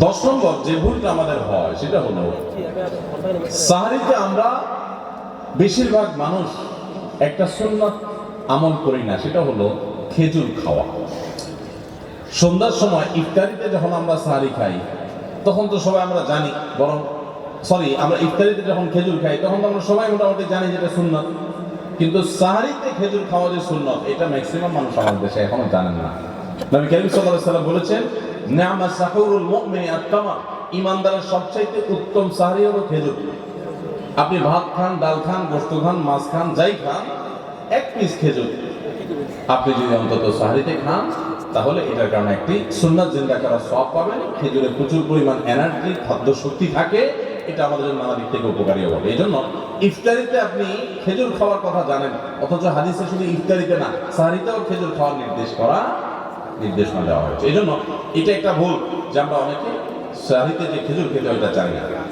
দশ নম্বর যে ভুলটা আমাদের হয়, সেটা হলো, সাহারিতে আমরা বেশিরভাগ মানুষ একটা সুন্নাত আমল করি না, সেটা হলো খেজুর খাওয়া। সন্ধ্যার সময় ইফতারিতে যখন আমরা সাহারি খাই, তখন তো সবাই আমরা জানি, বরং সরি আমরা ইফতারিতে যখন খেজুর খাই, তখন তো আমরা সবাই মোটামুটি জানি যেটা সুন্নত। কিন্তু সাহারিতে খেজুর খাওয়া যে সুন্নত, এটা ম্যাক্সিমাম মানুষ আমাদের দেশে এখনও জানেন না। নবী করিম আলাইহি সাল্লাম বলেছেন নি'মা সাহুরুল মুমিনি আত-তামার ইমানদারের সবচাইতে উত্তম সাহারি হলো খেজুর। আপনি ভাত খান, ডাল খান, গোশত খান, মাছ খান, যাই খান, এক পিস খেজুর। আপনি যদি অন্তত সাহারিতে খান, তাহলে এটার কারণে একটি সুন্নাত জিন্দা করার সব পাবেন। খেজুরে প্রচুর পরিমাণ এনার্জি খাদ্য শক্তি থাকে, এটা আমাদের নানা দিক থেকে উপকারী হবে। এই জন্য ইফতারিতে আপনি খেজুর খাওয়ার কথা জানেন, অথচ হাদিসে শুধু ইফতারিতে না সাহারিতেও খেজুর খাওয়ার নির্দেশ করা নির্দেশনা দেওয়া হয়েছে। এই জন্য এটা একটা ভুল যে আমরা অনেকে সাহিত্যে যে খেজুর খেতে ওইটা জানি না।